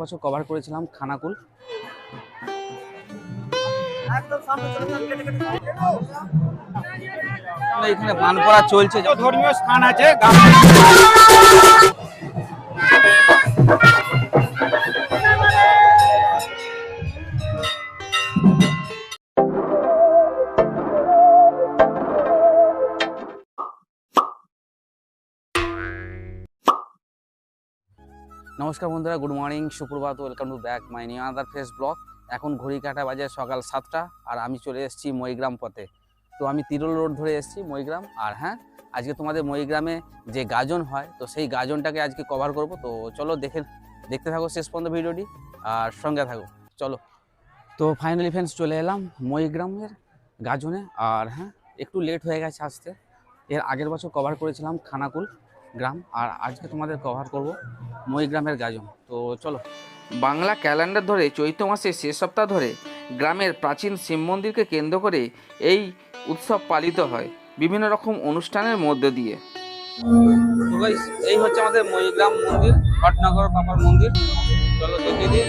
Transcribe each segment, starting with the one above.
বছর কভার করেছিলাম খানাকুল। এখানে বান করা চলছে ধর্মীয় স্থান আছে নমস্কার বন্ধুরা গুড মর্নিং সুপ্রভাত welcome to back my new other face blog এখন ঘড়ি কাটা বাজে সকাল সাতটা, আর আমি চলে এসেছি মইগ্রাম পথে। তো আমি তিরুল রোড ধরে এসেছি মইগ্রাম আর হ্যাঁ আজকে তোমাদের মইগ্রামে যে গাজন হয়, তো সেই গাজনটাকে আজকে কভার করব। তো চলো দেখে, দেখতে থাকো শেষ পর্যন্ত ভিডিওটি, আর সঙ্গে থাকো, চলো। তো ফাইনালি ফ্রেন্ডস চলে এলাম মইগ্রামের গাজনে, আর হ্যাঁ একটু লেট হয়ে গেছে আসতে। এর আগের বছর কভার করেছিলাম খানাকুল। গ্রাম। আর আজকে তোমাদের কভার করব মইগ্রামের গাজন। তো চলো, বাংলা ক্যালেন্ডার ধরে চৈত্র মাসের শেষ সপ্তাহ ধরে গ্রামের প্রাচীন শিব মন্দিরকে কেন্দ্র করে এই উৎসব পালিত হয় বিভিন্ন রকম অনুষ্ঠানের মধ্য দিয়ে। এই হচ্ছে আমাদের মইগ্রাম মন্দির ভটনগর বাবার মন্দির। চলো দেখিয়ে দিই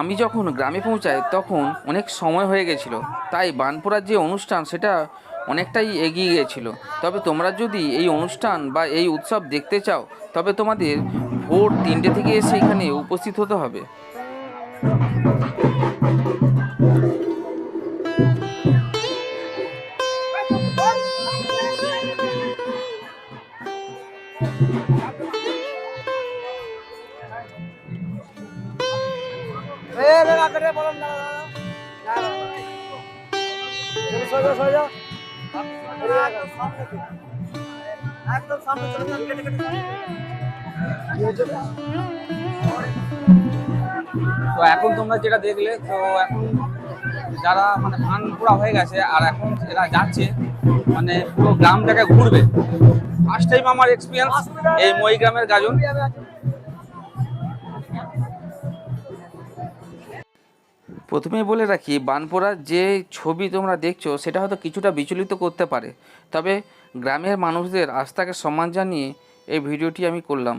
আমি যখন গ্রামে পৌঁছাই তখন অনেক সময় হয়ে গেছিল, তাই বানপুরার যে অনুষ্ঠান সেটা অনেকটাই এগিয়ে গিয়েছিল তবে তোমরা যদি এই অনুষ্ঠান বা এই উৎসব দেখতে চাও তবে তোমাদের ভোর তিনটে থেকে এসে এখানে উপস্থিত হতে হবে তো এখন তোমরা যেটা দেখলে, তো এখন যারা মানে ধান পোড়া হয়ে গেছে আর এখন এরা যাচ্ছে মানে পুরো গ্রামটাকে ঘুরবে। ফার্স্ট টাইম আমার এক্সপিরিয়েন্স এই মইগ্রামের গাজন। প্রথমে বলে রাখি বানপোড়ার যে ছবি তোমরা দেখছ, সেটা হয়তো কিছুটা বিচলিত করতে পারে। তবে গ্রামের মানুষদের আস্থাকে সম্মান জানিয়ে এই ভিডিওটি আমি করলাম।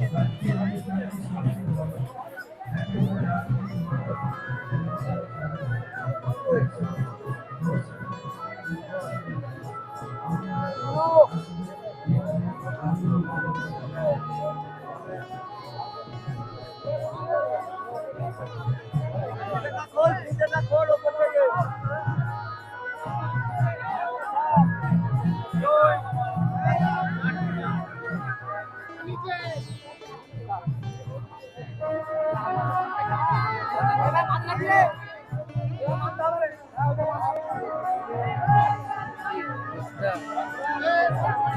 বাবা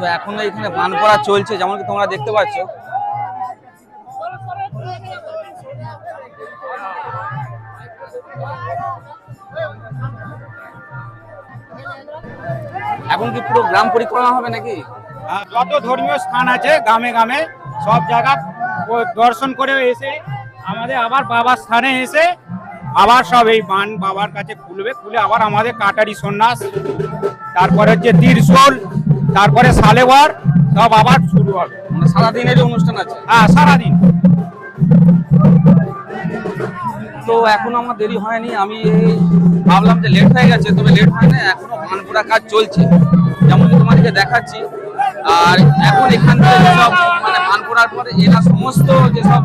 তো এখন এখানে বান করা চলছে যেমন কি তোমরা দেখতে পাচ্ছ। এখন কি পুরো গ্রাম পরিক্রমা হবে নাকি? আহ, যত ধর্মীয় স্থান আছে গ্রামে গ্রামে সব জায়গা দর্শন করে এসে আমাদের আবার বাবার স্থানে এসে আবার সব এই বান বাবার কাছে খুলবে খুলে আবার আমাদের কাটারি সন্ন্যাস তারপরে হচ্ছে ত্রিশূল তারপরে সালেওয়ার সব আবার শুরু হবে। মানে সারাদিনেরই অনুষ্ঠান আছে? হ্যাঁ সারাদিন। তো এখন আমার দেরি হয়নি আমি ভাবলাম যে লেট হয়ে গেছে তবে লেট হয় না এখনও বানপুরা কাজ চলছে। যেমন তোমাদেরকে দেখাচ্ছি আর এখন এখান থেকে সব মানে বানপুরার পরে এরা সমস্ত যেসব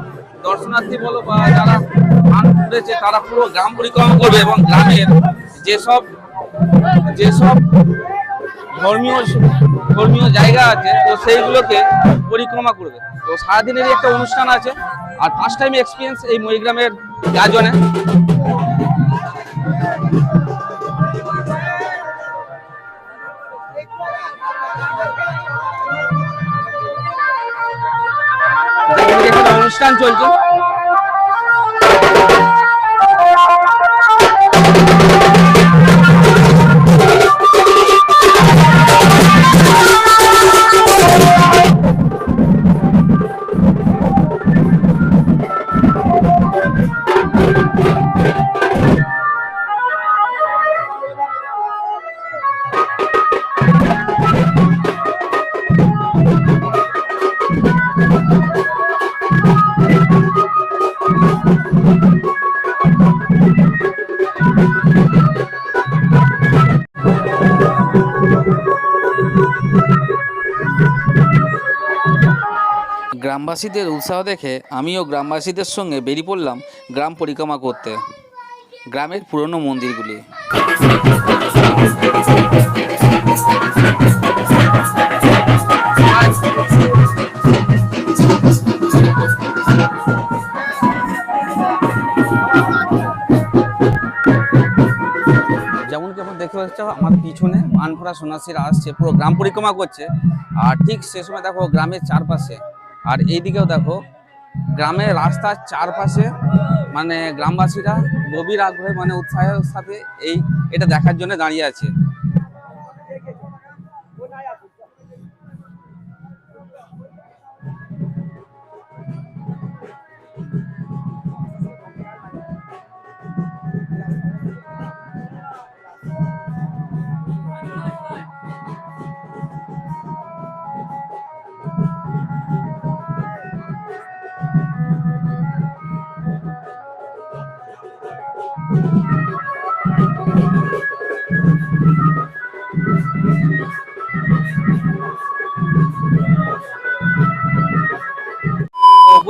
দর্শনার্থী বলো বা যারা ধান ঘুরেছে তারা পুরো গ্রাম পরিক্রমা করবে এবং গ্রামের যেসব যেসব ধর্মীয় ধর্মীয় জায়গা আছে, তো সেইগুলোকে পরিক্রমা করবে। তো সারাদিনেরই একটা অনুষ্ঠান আছে, আর ফার্স্ট টাইম এক্সপিরিয়েন্স এই মহিগ্রামের গাজনে। অনুষ্ঠান চলছে গ্রামবাসীদের উৎসাহ দেখে আমিও গ্রামবাসীদের সঙ্গে বেরিয়ে পড়লাম গ্রাম পরিক্রমা করতে। গ্রামের পুরনো মন্দিরগুলি। যেমন কি আপনার দেখতে পাচ্ছ, আমার পিছনে মানভরা সন্ন্যাসীরা আসছে পুরো গ্রাম পরিক্রমা করছে। আর ঠিক সে সময় দেখো গ্রামের চারপাশে আর এইদিকেও দেখো, গ্রামের রাস্তার চারপাশে মানে গ্রামবাসীরা গভীর আগ্রহে মানে উৎসাহের সাথে এই এটা দেখার জন্য দাঁড়িয়ে আছে।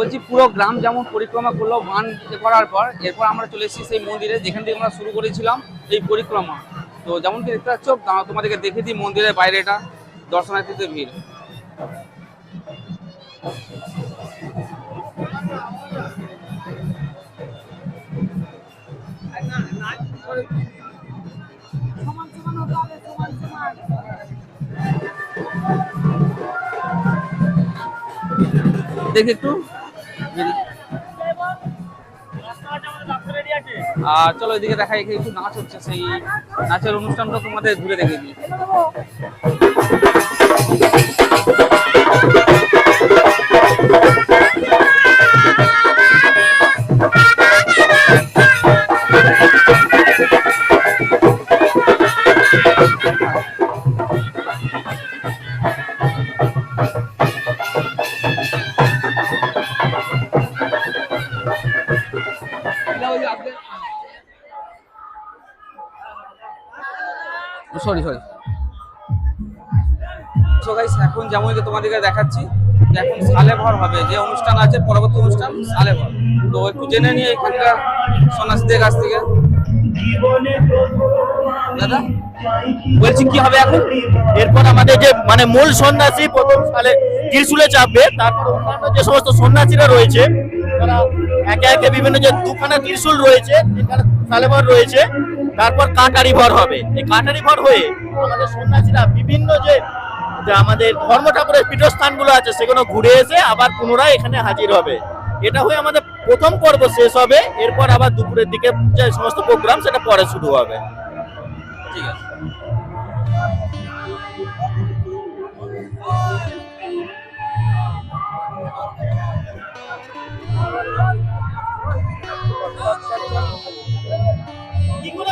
বলছি, পুরো গ্রাম যেমন পরিক্রমা করল এ করার পর এরপর আমরা চলে এসেছি সেই মন্দিরে, যেখান থেকে আমরা শুরু করেছিলাম এই পরিক্রমা। তো যেমন কি দেখতে পাচ্ছ তোমাদেরকে দেখে দিই মন্দিরের বাইরেটা, দর্শনার্থীদের ভিড়। দেখি একটু। আর চলো এদিকে দেখা এখানে একটু নাচ হচ্ছে, সেই নাচের অনুষ্ঠানটা তোমাদের ঘুরে দেখে দিই। সরি সরি গাইস এখন যেমন যে তোমাদেরকে দেখাচ্ছি, যে এখন সালে ভর হবে। যে অনুষ্ঠান আছে, পরবর্তী অনুষ্ঠান সালে ভর। তো একটু জেনে নিয়ে এখানকার সন্ন্যাসীদের কাছ থেকে। দাদা, বলছি কি হবে এখন? এরপর আমাদের যে মানে মূল সন্ন্যাসী প্রথম সালে ত্রিশুলে চাপবে, তারপর অন্যান্য যে সমস্ত সন্ন্যাসীরা রয়েছে, তারা একে একে বিভিন্ন যে দুখানা ত্রিশুল রয়েছে তিনখানা সালেভর রয়েছে তারপর কাটারি ভর হবে। এই কাটারি ভর হয়ে আমাদের সন্ন্যাসীরা বিভিন্ন যে আমাদের ধর্ম ঠাকুরের পীঠস্থানগুলো আছে, সেগুলো ঘুরে এসে আবার পুনরায় এখানে হাজির হবে। এটা হয়ে আমাদের প্রথম পর্ব শেষ হবে। এরপর আবার দুপুরের দিকে যে সমস্ত প্রোগ্রাম, সেটা পরে শুরু হবে। ঠিক আছে।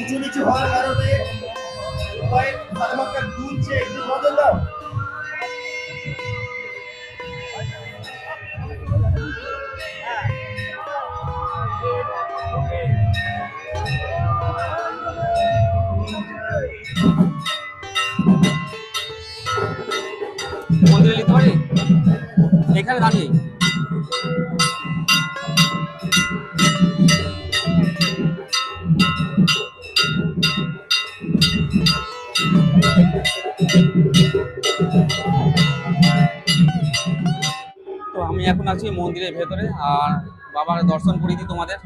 উঁচু নিচু হওয়ার কারণে সবাই সালমানকে দুলছে একটু এখানে দাঁড়িয়ে। তো আমি এখন আছি মন্দিরের ভেতরে আর বাবার দর্শন করিয়ে দিই তোমাদের।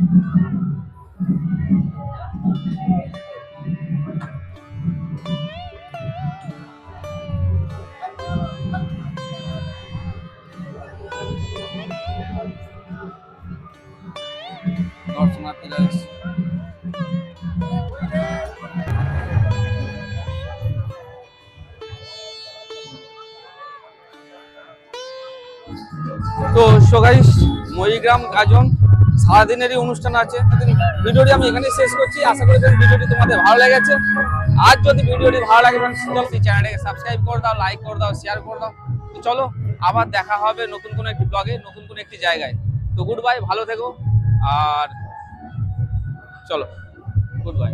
তো সোগাইস মহিগ্রাম গাজন সারাদিনেরই অনুষ্ঠান আছে। ভিডিওটি আমি এখানে শেষ করছি। আশা করি ভিডিওটি তোমাদের ভালো লেগেছে, আর যদি ভিডিওটি ভালো লাগে সেই চ্যানেলটাকে সাবস্ক্রাইব করে দাও লাইক করে দাও শেয়ার করে দাও। তো চলো, আবার দেখা হবে নতুন কোনো একটি ব্লগে নতুন কোনো একটি জায়গায়। তো গুড বাই ভালো থেকো, আর চলো গুড বাই